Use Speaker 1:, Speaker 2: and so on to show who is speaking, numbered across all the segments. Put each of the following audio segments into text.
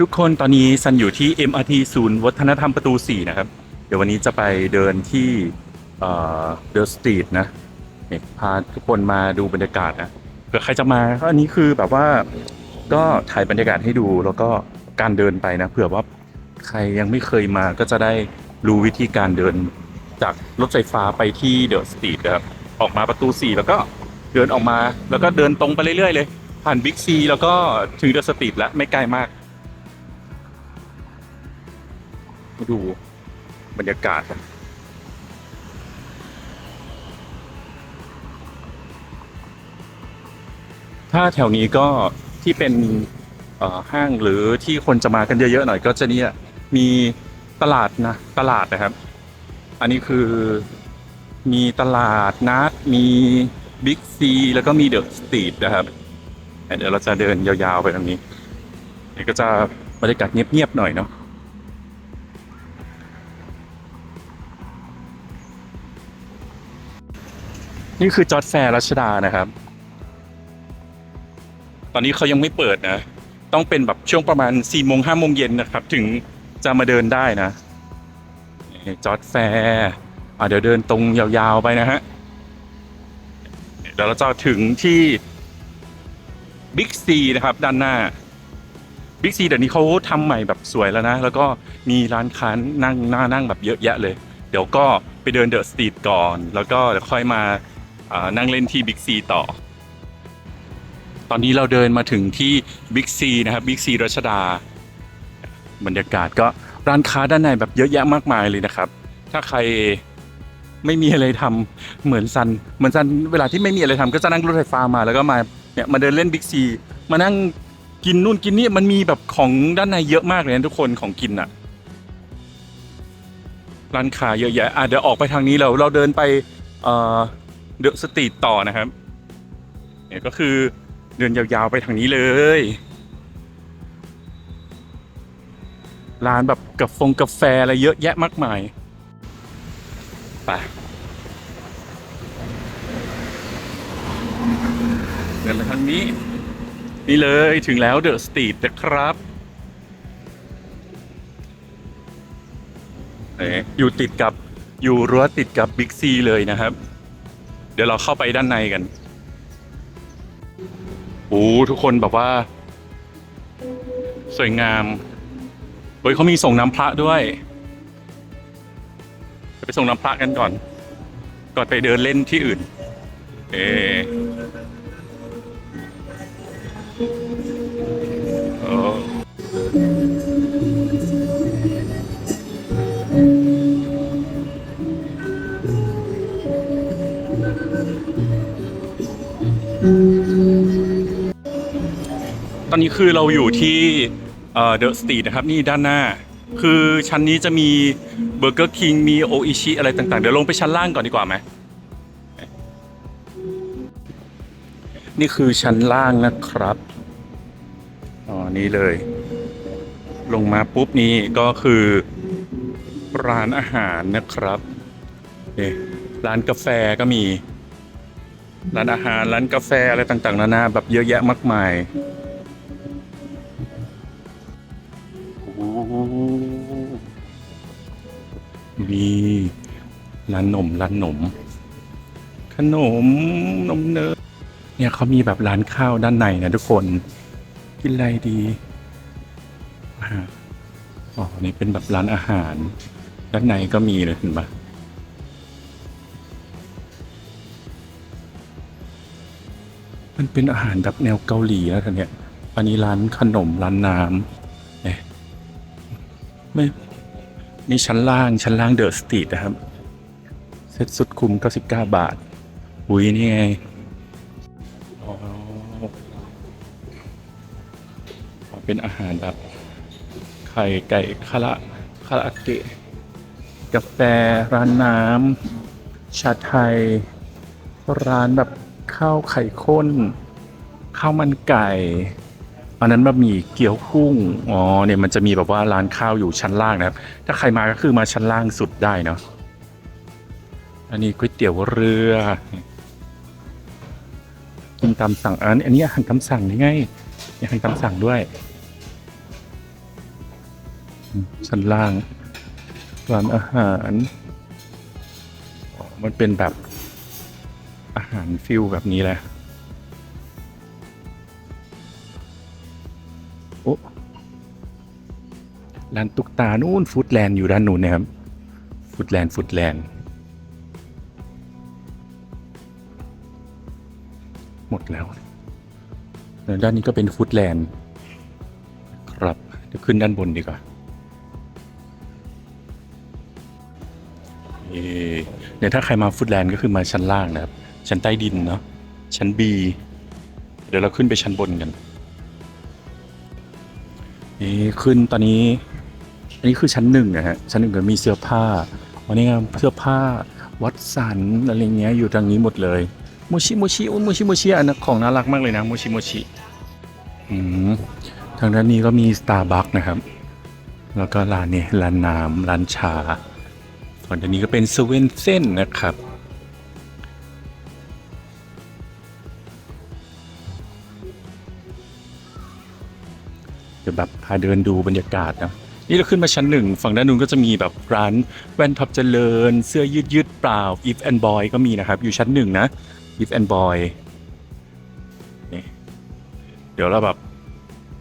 Speaker 1: ทุกคนตอนนี้ซันอยู่ที่ MRT ศูนย์วัฒนธรรมประตู 4 นะครับ เดี๋ยววันนี้จะไปเดินที่เดอะสตรีทนะเนี่ยพาทุกคนมาดูบรรยากาศนะเผื่อใครจะมาก็อันนี้คือแบบว่าก็ถ่ายบรรยากาศให้ดูแล้วก็การเดินไปนะเผื่อว่าใครยังไม่เคยมาก็จะได้รู้วิธีการเดินจากรถไฟฟ้าไปที่เดอะสตรีทครับออกมาประตู 4 แล้วก็เดินออกมาแล้วก็เดินตรงไปเรื่อยๆเลย ผ่านบิ๊กซีแล้วก็ถึงเดอะสตรีทแล้วไม่ไกลมาก มาดูบรรยากาศถ้าแถวนี้ก็ที่เป็นห้างหรือที่คนจะมากันเยอะๆหน่อยก็จะเนี่ยมีตลาดนะตลาดนะครับ อันนี้คือมีตลาดนัดมีบิ๊กซีแล้วก็มีเดอะสตรีทนะครับเดี๋ยวเราจะเดินยาวๆไปตรงนี้นี่ก็จะบรรยากาศเงียบๆหน่อยเนาะ นี่คือจอร์ดแฟร์รัชดานะครับ ตอนนี้เขายังไม่เปิดนะ ต้องเป็นแบบช่วงประมาณ4ี่โมงห้าโมงเย็นนะครับ ถึงจะมาเดินได้นะจอร์ดแฟร์อะเดี๋ยวเดินตรงยาวๆไปนะฮะ เดี๋ยวเราจะถึงที่บิ๊กซีนะครับ ด้านหน้าบิ๊กซีเดี๋ยวนี้เขาทำใหม่แบบสวยแล้วนะ แล้วก็มีร้านค้านั่งหน้านั่งแบบเยอะแยะเลย เดี๋ยวก็ไปเดินเดอะสตรีทก่อน แล้วก็เดี๋ยวค่อยมา นั่งเล่นที่บิ๊กซีต่อ ตอนนี้เราเดินมาถึงที่บิ๊กซีนะครับบิ๊กซีรัชดา บรรยากาศก็ร้านค้าด้านในแบบเยอะแยะมากมายเลยนะครับ ถ้าใครไม่มีอะไรทำเหมือนซันเหมือนซันเวลาที่ไม่มีอะไรทำก็จะนั่งรถไฟฟ้ามาแล้วก็มาเนี่ยมาเดินเล่นบิ๊กซีมานั่งกินนู่นกินนี่มันมีแบบของด้านในเยอะมากเลยนะทุกคนของกินอะร้านค้าเยอะแยะอะเดี๋ยวออกไปทางนี้เราเราเดินไปเอ่อ เดอะสตรีทต่อนะครับ เนี่ยก็คือเดินยาวๆไปทางนี้เลย ร้านแบบกาแฟงกาแฟอะไรเยอะแยะมากมายไปเดินไปทางนี้ นี่เลยถึงแล้วเดอะสตรีทนะครับเอ๊ะอยู่ติดกับอยู่รั้วติดกับบิ๊กซีเลยนะครับ ดี๋ยวเราเข้าไปด้านในกันโอ้ทุกคนแบบว่า สวยงามเฮ้ยเขามีส่งน้ำพระด้วยไปส่งน้ำพระกันก่อน ก่อนไปเดินเล่นที่อื่น เอ ตอนนี้คือเราอยู่ที่เดอะสตรีทนะครับนี่ด้านหน้า คือชั้นนี้จะมีเบอร์เกอร์คิงมีโออิชิอะไรต่างๆ เดี๋ยวลงไปชั้นล่างก่อนดีกว่าไหมนี่คือชั้นล่างนะครับอ๋อนี่เลย ลงมาปุ๊บนี่ก็คือร้านอาหารนะครับนี่ร้านกาแฟก็มี ร้านอาหารร้านกาแฟอะไรต่างๆ นานาแบบเยอะแยะมากมาย ร้านนมร้านนม ขนมนมเนยเนี่ยเขามีแบบร้านข้าวด้านในนะทุกคน กินอะไรดีอ๋อนี่เป็นแบบร้านอาหาร ด้านในก็มีเลยเห็นปะมันเป็นอาหารแบบแนวเกาหลีแล้วท่านเนี่ย อันนี้ร้านขนมร้านน้ำเนี่ยไม่นี่ชั้นล่างชั้นล่างเดอะสตรีทนะครับ ซ็ตสุดคุ้ม99 บาท อุ้ยนี่ไงอ๋อเป็นอาหารแบบไข่ไก่คาราคาราเกะ กาแฟร้านน้ำชาไทย ร้านแบบข้าวไข่ข้น ข้าวมันไก่ อันนั้นบะหมี่เกี๊ยวกุ้ง อ๋อเนี่ยมันจะมีแบบว่าร้านข้าวอยู่ชั้นล่างนะครับ ถ้าใครมาก็คือมาชั้นล่างสุดได้เนาะ อันนี้ก๋วยเตี๋ยวเรือกินตามสั่งอันอันนี้อาหารตามสั่งนี่ไงอาหารตามสั่งด้วยชั้นล่างร้านอาหารมันเป็นแบบอาหารฟิลแบบนี้แหละโอ้ร้านตุกตานู่นฟูดแลนด์อยู่ด้านนู้นนะครับฟูดแลนด์ฟูดแลนด์ หมดแล้ว ด้านนี้ก็เป็นฟูดแลนด์ครับเดี๋ยวขึ้นด้านบนดีกว่าเนี่ยถ้าใครมาฟูดแลนด์ก็คือมาชั้นล่างนะครับ ชั้นใต้ดินเนาะชั้น B เดี๋ยวเราขึ้นไปชั้นบนกันนี่ขึ้นตอนนี้ อันนี้คือชั้นหนึ่งนะฮะ ชั้นหนึ่งก็มีเสื้อผ้า วันนี้เสื้อผ้าวัดสันอะไรเงี้ยอยู่ทางนี้หมดเลย โมชิโมชิโอ้โมชิโมชิอันนั้นของน่ารักมากเลยนะโมชิโมชิอืมทางด้านนี้ก็มีสตาร์บัคนะครับ แล้วก็ร้านเนี้ร้านน้ำร้านชาส่วนด้านนี้ก็เป็นสเว่นเซนนะครับเดี๋ยวแบบพาเดินดูบรรยากาศนะนี่เราขึ้นมาชั้นหนึ่งฝั่งด้านนู้นก็จะมีแบบร้านแว่นท็อปเจริญ เสื้อยืดยืดเปล่า if and boy ก็มีนะครับ อยู่ชั้นหนึ่งนะ if and boy นี่เดี๋ยวเราแบบ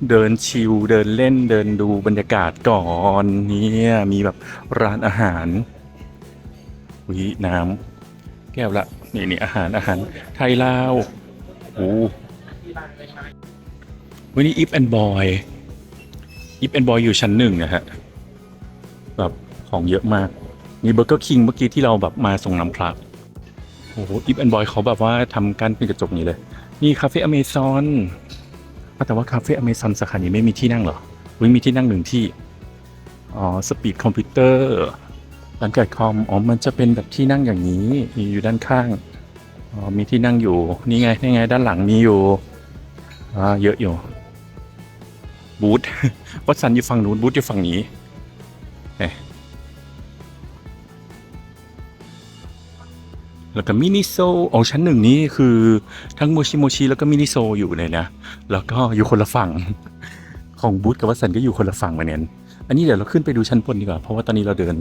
Speaker 1: เดินชิลเดินเล่นเดินดูบรรยากาศก่อนเนี่ยมีแบบร้านอาหารวิน้ำแก้วละนี่นี่อาหารอาหารไทยลาวโอ้วันนี้ if and boy อีฟแอนบอยอยู่ชั้นหนึ่งนะฮะแบบของเยอะมาก มีเบอร์เกอร์คิงเมื่อกี้ที่เราแบบมาส่งน้ำพระ โอ้โหอีฟแอนบอยเขาแบบว่าทำการเป็นกระจกนี้เลย นี่คาเฟ่อเมซอนแต่ว่าคาเฟ่อเมซอนสาขานี้ไม่มีที่นั่งเหรอวิมีที่นั่งหนึ่งที่ อ๋อ สปีดคอมพิวเตอร์ร้านไก่คอม อ๋อ มันจะเป็นแบบที่นั่งอย่างนี้ อยู่ด้านข้าง อ๋อ มีที่นั่งอยู่ นี่ไง นี่ไง ด้านหลังมีอยู่ อ่า เยอะอยู่ บูธวัดสันอยู่ฝั่งนู้น บูธอยู่ฝั่งนี้ แล้วก็มินิโซอ๋อชั้นหนึ่งนี่คือทั้งโมชิโมชิแล้วก็มินิโซอยู่เลยนะ แล้วก็อยู่คนละฝั่ง ของบูธกับวัสันก็อยู่คนละฝั่งเหมือนกันอันนี้เดี๋ยวเราขึ้นไปดูชั้นบนดีกว่า เพราะว่าตอนนี้เราเดิน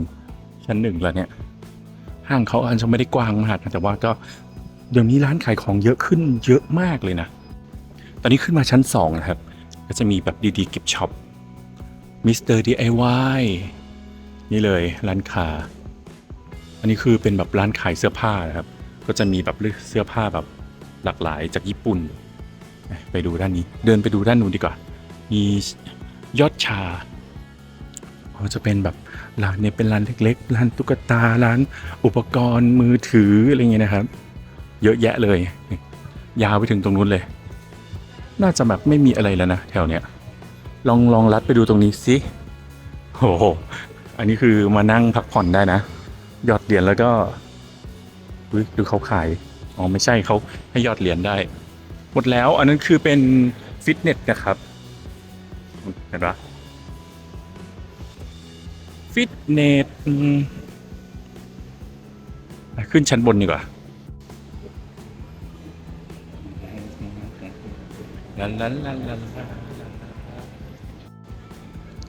Speaker 1: ชั้นหนึ่งแล้วเนี่ย ห้างเขาอาจจะไม่ได้กว้างมากนะแต่ว่าก็เดี๋ยวนี้ร้านขายของเยอะขึ้นเยอะมากเลยนะ ตอนนี้ขึ้นมาชั้นสองนะครับ ก็จะมีแบบดีๆกิฟช็อปมิสเตอร์ดีไอวนี่เลยร้านค้า อันนี้คือเป็นแบบร้านขายเสื้อผ้านะครับ ก็จะมีแบบเสื้อผ้าแบบหลากหลายจากญี่ปุ่น ไปดูด้านนี้ เดินไปดูด้านนู้นดีกว่า มียอดชาอ๋อจะเป็นแบบร้านเนี่ยเป็นร้านเล็กๆ ร้านตุ๊กตา ร้านอุปกรณ์มือถืออะไรเงี้ยนะครับ เยอะแยะเลย ยาวไปถึงตรงนู้นเลย น่าจะแบบไม่มีอะไรแล้วนะแถวเนี้ย ลองลองลัดไปดูตรงนี้สิโอโหอันนี้คือมานั่งพักผ่อนได้นะ หยอดเหรียญแล้วก็ดูเขาขายอ๋อไม่ใช่เขาให้หยอดเหรียญได้ หมดแล้วอันนั้นคือเป็นฟิตเนสนะครับเห็นปะฟิตเนสขึ้นชั้นบนดีกว่าลาลาลาลาลา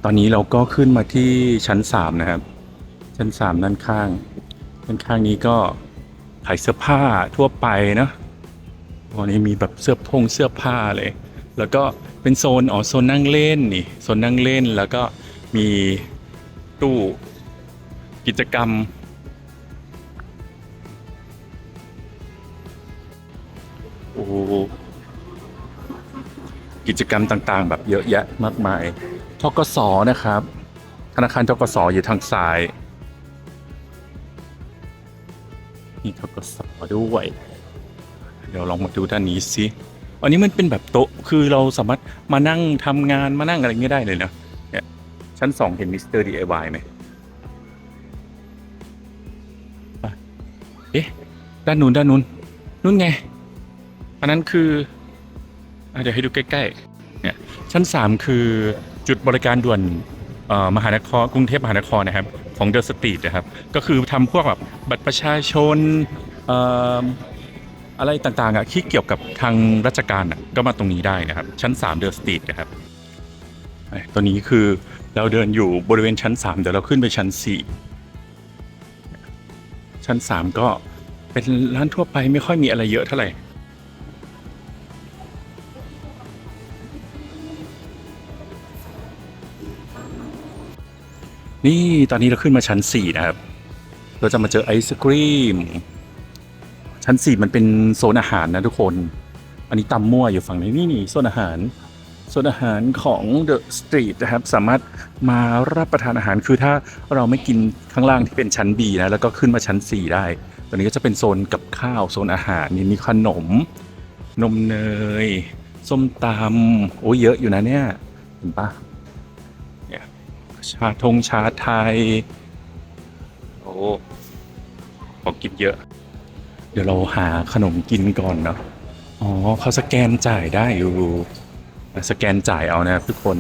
Speaker 1: ตอนนี้เราก็ขึ้นมาที่ชั้นสามนะครับ ชั้นสามด้านข้างด้านข้างนี้ก็ขายเสื้อผ้าทั่วไปเนะวันนี้มีแบบเสื้อพงเสื้อผ้าเลย แล้วก็เป็นโซนอ๋อโซนนั่งเล่นนี่โซนนั่งเล่นแล้วก็มีตู้กิจกรรม โอ้กิจกรรมต่างๆ แบบเยอะแยะมากมายทกสนะครับ ธนาคารทกสอยู่ทางซ้าย มีทกสด้วย เดี๋ยวลองมาดูด้านนี้สิอันนี้มันเป็นแบบโต๊ะคือเราสามารถมานั่งทำงานมานั่งอะไรเงี้ยได้เลยนะเนี่ยชั้นสองเห็นมิสเตอร์ดีไอวายไหมเอ๊ะด้านนู้นด้านนู้นนู้นไง อันนั้นคือเดี๋ยวให้ดูใกล้ๆเนี่ยชั้น 3 คือจุดบริการด่วนมหานครกรุงเทพมหานครนะครับ ของเดอะสตรีทนะครับ ก็คือทำพวกแบบบัตรประชาชนอะไรต่างๆอะที่เกี่ยวกับทางราชการอะก็มาตรงนี้ได้นะครับ ชั้น3เดอะสตรีทนะครับไอ้ตัวนี้คือเราเดินอยู่บริเวณชั้นสามเดี๋ยวเราขึ้นไปชั้นสี่ชั้นสามก็เป็นร้านทั่วไปไม่ค่อยมีอะไรเยอะเท่าไหร่ นี่ตอนนี้เราขึ้นมาชั้นสี่นะครับ เราจะมาเจอไอศกรีม ชั้นสี่มันเป็นโซนอาหารนะทุกคน อันนี้ตำมั่วอยู่ฝั่งนี้นี่นี่โซนอาหาร โซนอาหารของเดอะสตรีทนะครับ สามารถมารับประทานอาหารคือถ้าเราไม่กินข้างล่างที่เป็นชั้น B นะ แล้วก็ขึ้นมาชั้น 4 ได้ตอนนี้ก็จะเป็นโซนกับข้าวโซนอาหารนี่มีขนม นมเนย ส้มตำโอ้เยอะอยู่นะเนี่ย เห็นปะ ชาทงชาไทย โอ้ของกินเยอะ เดี๋ยวเราหาขนมกินก่อนเนาะอ๋อเขาสแกนจ่ายได้อยู่ สแกนจ่ายเอานะครับทุกคน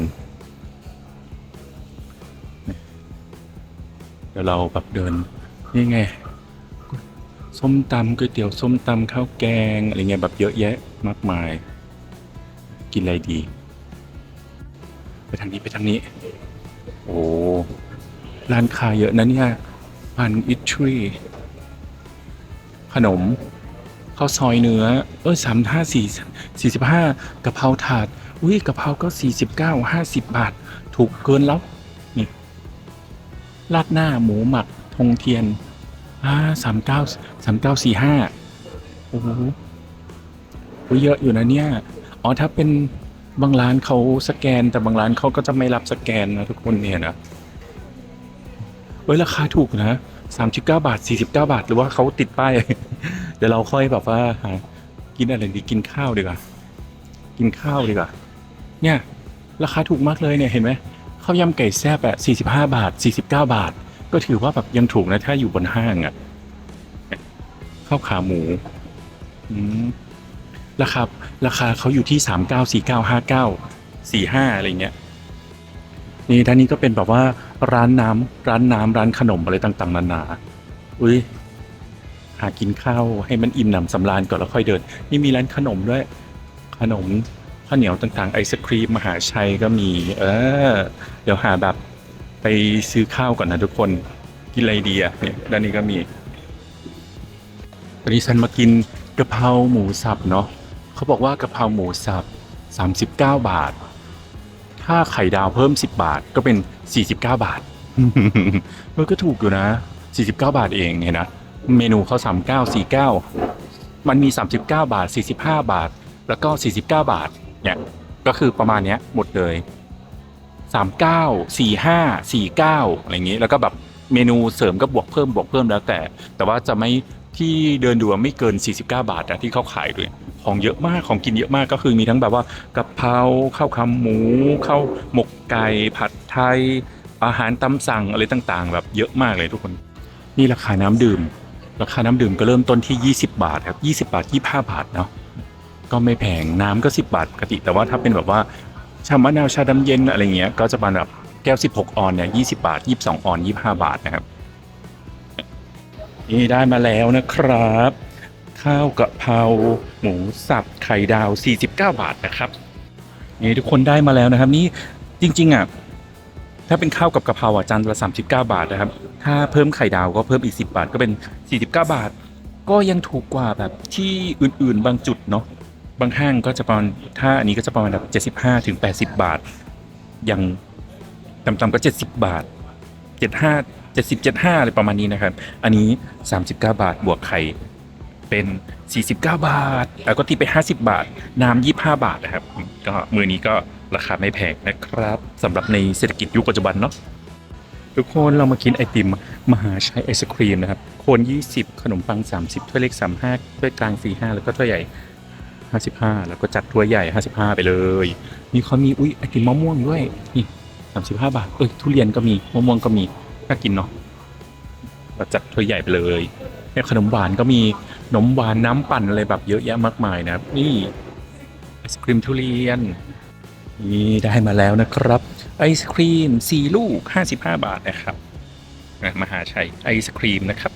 Speaker 1: เดี๋ยวเราแบบเดิน นี่ไง ส้มตำก๋วยเตี๋ยวส้มตำข้าวแกง อะไรเงี้ยแบบเยอะแยะมากมาย กินอะไรดี ไปทางนี้ไปทางนี้ โอ้ร้านค้าเยอะนะเนี่ยพันอิทรีขนมข้าวซอยเนื้อ เออสามห้าสี่สี่สิบห้ากะเพราถาด อุ้ยกะเพราก็สี่สิบเก้าห้าสิบบาท ถูกเกินแล้ว นี่ราดหน้าหมูหมักทงเทียนอ่าสามเก้าสามเก้าสี่ห้าโอ้โหเยอะอยู่นะเนี่ย อ๋อ ถ้าเป็น บางร้านเขาสแกน แต่บางร้านเขาก็จะไม่รับสแกนนะทุกคนเนี่ยนะเฮ้ยราคาถูกนะสามสิบเก้าบาทสี่สิบเก้าบาท หรือว่าเขาติดป้าย เดี๋ยวเราค่อยแบบว่าหากินอะไรดีกินข้าวดีกว่า กินข้าวดีกว่า เนี่ย ราคาถูกมากเลยเนี่ยเห็นไหมข้าวยำไก่แซ่บอะสี่สิบห้าบาทสี่สิบเก้าบาท ก็ถือว่าแบบยังถูกนะถ้าอยู่บนห้างอะข้าวขาหมู อืม ราคาราคาเขาอยู่ที่สามเก้าสี่เก้าห้าเก้าสี่ห้าอะไรเงี้ย นี่ด้านนี้ก็เป็นแบบว่าร้านน้ำร้านน้ำร้านขนมอะไรต่างๆ นานา อุ้ยหากินข้าวให้มันอิ่มหนำสำราญก่อนแล้วค่อยเดิน นี่มีร้านขนมด้วย ขนมข้าวเหนียวต่างๆ ไอศครีมมหาชัยก็มี เออ เดี๋ยวหาแบบไปซื้อข้าวก่อนนะทุกคน กินอะไรดีอะเนี่ยด้านนี้ก็มีตอนนี้ฉันมากินกะเพราหมูสับเนาะ เขาบอกว่ากะเพราหมูสับ 39 บาท ถ้าไข่ดาวเพิ่ม 10 บาทก็เป็น 49 บาท มันก็ถูกอยู่นะ 49 บาทเองเนี่ยนะ เมนูเขา39 49 มันมี 39 บาท 45 บาท แล้วก็ 49 บาท เนี่ย ก็คือประมาณเนี้ยหมดเลย 39 45 49 อะไรอย่างงี้ แล้วก็แบบเมนูเสริมก็บวกเพิ่มบวกเพิ่มแล้วแต่ แต่ว่าจะไม่ที่เดินดูไม่เกิน 49 บาทนะที่เขาขายด้วย ของเยอะมากของกินเยอะมากก็คือมีทั้งแบบว่ากะเพราข้าวขาหมูข้าวหมกไก่ผัดไทย อาหารตามสั่งอะไรต่างๆ แบบเยอะมากเลยทุกคน นี่ราคาน้ำดื่ม ราคาน้ำดื่มก็เริ่มต้นที่ 20 บาทครับ 20 บาท 25 บาทเนาะก็ไม่แพงน้ำก็ 10 บาทปกติ แต่ว่าถ้าเป็นแบบว่าชามะนาวชาดำเย็นอะไรเงี้ยก็จะประมาณแบบแก้ว 16 ออนเนี่ย20 บาท 22 ออน 25 บาทนะครับนี่ได้มาแล้วนะครับ ข้าวกะเพราหมูสับไข่ดาว 49 บาทนะครับนี่ทุกคนได้มาแล้วนะครับ นี่จริง ๆอะถ้าเป็นข้าวกับกะเพราอะจานละ39 บาทนะครับ ถ้าเพิ่มไข่ดาวก็เพิ่มอีก 10 บาทก็เป็น 49 บาท ก็ยังถูกกว่าแบบที่อื่นๆ บางจุดเนาะบางห้างก็จะประมาณถ้าอันนี้ก็จะประมาณแบบ75ถึง80 บาท อย่างต่ำๆก็ 70 บาท 75 70 75อะไรประมาณนี้นะครับ อันนี้ 39 บาทบวกไข่ เป็น 49 บาท แล้วก็ตีไป 50 บาท น้ำ25 บาทนะครับ ก็มือนี้ก็ราคาไม่แพงนะครับสำหรับในเศรษฐกิจยุคปัจจุบันเนาะทุกคนเรามากินไอติมมหาชัยไอศครีมนะครับ โคน 20 ขนมปัง 30ถ้วยเล็ก 35ถ้วยกลาง 45 แล้วก็ถ้วยใหญ่ 55 แล้วก็จัดถ้วยใหญ่ 55 ไปเลยนี่เขามีอุ้ยไอติมมะม่วงด้วยนี่35 บาท เอ้ยทุเรียนก็มีมะม่วงก็มีน่ากินเนาะเราจัดถ้วยใหญ่ไปเลยเนี่ยขนมหวานก็มี นมหวานน้ำปั่นอะไรแบบเยอะแยะมากมายนะครับ นี่ไอศครีมทุเรียน นี่ได้มาแล้วนะครับ ไอศครีม4ลูก 55 บาทนะครับมหาชัยไอศครีมนะครับ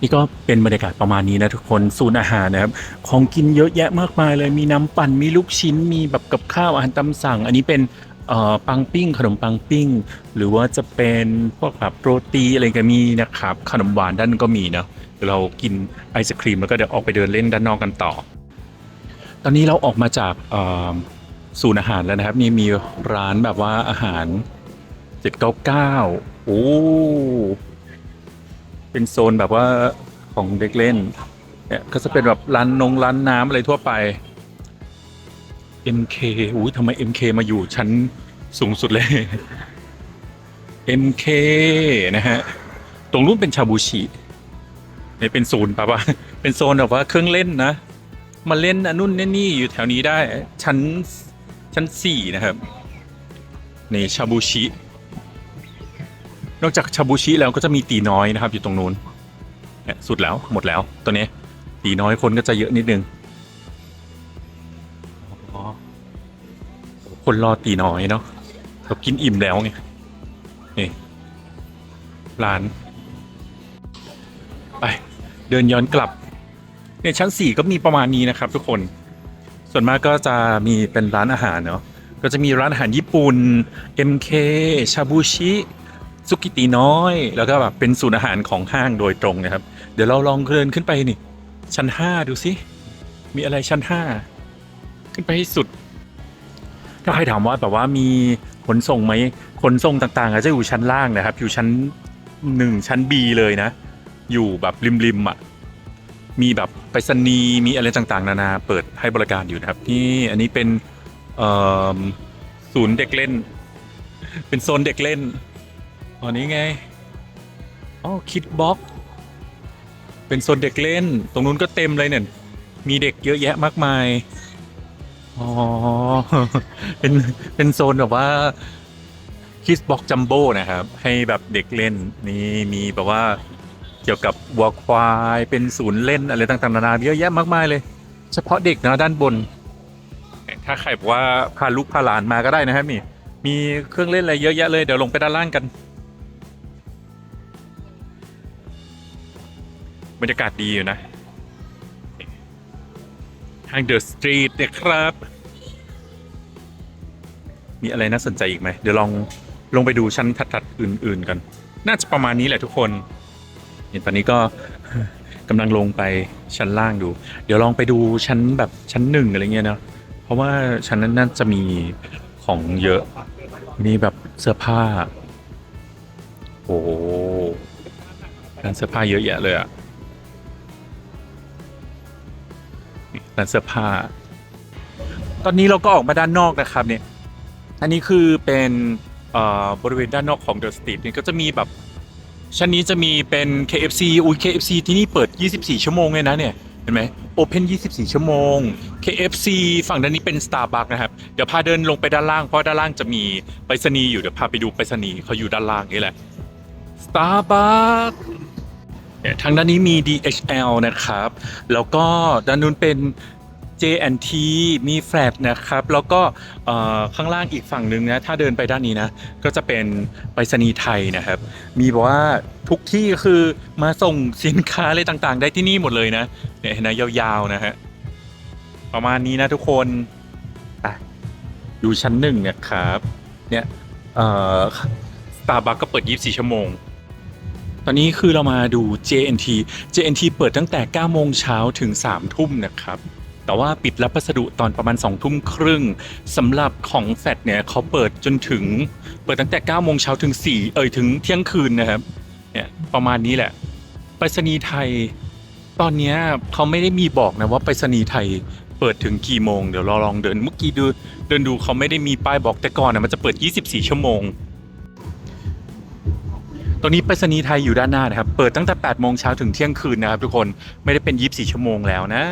Speaker 1: นี่ก็เป็นบรรยากาศประมาณนี้นะทุกคนศูนย์อาหารนะครับ ของกินเยอะแยะมากมายเลยมีน้ำปั่นมีลูกชิ้นมีแบบกับข้าวอาหารตามสั่ง อันนี้เป็นปังปิ้ง ขนมปังปิ้ง หรือว่าจะเป็นพวกแบบโรตีอะไรก็มีนะครับ ขนมหวานด้านก็มีเนาะ เรากินไอศครีมแล้วก็เดี๋ยวออกไปเดินเล่นด้านนอกกันต่อ ตอนนี้เราออกมาจากศูนย์อาหารแล้วนะครับ นี่มีร้านแบบว่าอาหาร 799 โอ้ เป็นโซนแบบว่าของเด็กเล่นเนี่ยก็จะเป็นแบบร้านนงร้านน้ำอะไรทั่วไป MK อุ้ยทำไม MK มาอยู่ชั้นสูงสุดเลย MK นะฮะ ตรงนู้นเป็นชาบูชิ นี่เป็นศูนย์ปะวะเป็นโซนแบบว่าเครื่องเล่นนะ มาเล่นอันนู่นนี่นี่อยู่แถวนี้ได้ ชั้นชั้นสี่นะครับนี่ชาบูชิ นอกจากชาบูชิแล้วก็จะมีตีน้อยนะครับ อยู่ตรงนู้นเนี่ยสุดแล้วหมดแล้วตัวนี้ตีน้อยคนก็จะเยอะนิดนึงคนรอตีน้อยเนาะเรากินอิ่มแล้วไงนี่ร้าน ไปเดินย้อนกลับเนี่ยชั้นสี่ก็มีประมาณนี้นะครับ ทุกคน ส่วนมากก็จะมีเป็นร้านอาหารเนาะก็จะมีร้านอาหารญี่ปุ่น MK ชาบูชิซุกิตีน้อย แล้วก็แบบเป็นศูนย์อาหารของห้างโดยตรงนะครับ เดี๋ยวเราลองเดินขึ้นไปนี่ ชั้นห้าดูสิ มีอะไรชั้นห้าขึ้นไปให้สุด ถ้าใครถามว่าแบบว่ามีขนส่งไหมขนส่งต่างๆอาจจะอยู่ชั้นล่างนะครับ อยู่ชั้นหนึ่งชั้น B เลยนะ อยู่แบบริมๆอะมีแบบไปรษณีย์มีอะไรต่างๆ นานาเปิดให้บริการอยู่นะครับนี่อันนี้เป็นศูนย์เด็กเล่น เป็นโซนเด็กเล่นอ๋อนี้ไงอ๋อคิดบ็อกเป็นโซนเด็กเล่น ตรงนู้นก็เต็มเลยเนี่ยมีเด็กเยอะแยะมากมายอ๋อเป็นเป็นโซนแบบว่าคิสบ็อกจัมโบ้นะครับ ให้แบบเด็กเล่นนี่มีแบบว่า เกี่ยวกับวัวควายเป็นศูนย์เล่นอะไรต่างๆนานาเยอะแยะมากมายเลย เฉพาะเด็กนะด้านบน ถ้าใครบอกว่าพาลูกพาหลานมาก็ได้นะครับนี่ มีเครื่องเล่นอะไรเยอะแยะเลยเดี๋ยวลงไปด้านล่างกัน บรรยากาศดีอยู่นะทางเดอะสตรีทนี่ยครับ มีอะไรน่าสนใจอีกไหม เดี๋ยวลองลงไปดูชั้นถัดๆอื่น ๆ กัน น่าจะประมาณนี้แหละทุกคน เห็นตอนนี้ก็กำลังลงไปชั้นล่างดู เดี๋ยวลองไปดูชั้นแบบชั้นหนึ่งอะไรเงี้ยนะเพราะว่าชั้นนั้นน่าจะมีของเยอะ มีแบบเสื้อผ้า โอ้ร้านเสื้อผ้าเยอะแยะเลยอะร้านเสื้อผ้า ตอนนี้เราก็ออกมาด้านนอกนะครับเนี่ย อันนี้คือเป็นบริเวณด้านนอกของ The Street เนี่ยก็จะมีแบบ ชั้นนี้จะมีเป็น KFC อุ้ย KFC ที่นี่เปิด 24 ชั่วโมงเลยนะเนี่ย เห็นไหม Open 24 ชั่วโมง KFC ฝั่งด้านนี้เป็น Starbucks นะครับ เดี๋ยวพาเดินลงไปด้านล่าง เพราะด้านล่างจะมีไปรษณีย์อยู่ เดี๋ยวพาไปดูไปรษณีย์เขาอยู่ด้านล่างนี่แหละ Starbucks เนี่ยทางด้านนี้มี DHL นะครับ แล้วก็ด้านนู้นเป็น J&T มีแฟลตนะครับ แล้วก็ข้างล่างอีกฝั่งหนึ่งนะ ถ้าเดินไปด้านนี้นะ ก็จะเป็นไปรษณีย์ไทยนะครับ มีบอกว่าทุกที่คือมาส่งสินค้าอะไรต่างๆ ได้ที่นี่หมดเลยนะ เนี่ยเห็นไหมยาวๆนะฮะ ประมาณนี้นะทุกคนไปดูชั้นหนึ่งเนี่ยครับ เนี่ยเอ่อ Starbucks ก็เปิด 24 ชั่วโมงตอนนี้คือเรามาดู JNT JNT เปิดตั้งแต่ 9 โมงเช้าถึง 3 ทุ่มนะครับ แต่ว่าปิดรับพัสดุตอนประมาณ2ทุ่มครึ่งสำหรับของแฟดเนี่ยเขาเปิดจนถึง เปิดตั้งแต่9โมงเช้าถึง4เอ่ยถึงเที่ยงคืนนะครับเนี่ยประมาณนี้แหละไปรษณีย์ไทย ตอนนี้เขาไม่ได้มีบอกนะว่าไปรษณีย์ไทยเปิดถึงกี่โมงเดี๋ยวเราลองเดินเมื่อกี้ดูเดินดูเขาไม่ได้มีป้ายบอกแต่ก่อนนะมันจะเปิด 24 ชั่วโมงตรงนี้ไปรษณีย์ไทยอยู่ด้านหน้านะครับ เปิดตั้งแต่8โมงเช้าถึงเที่ยงคืนนะครับทุกคนไม่ได้เป็น 24 ชั่วโมงแล้วนะ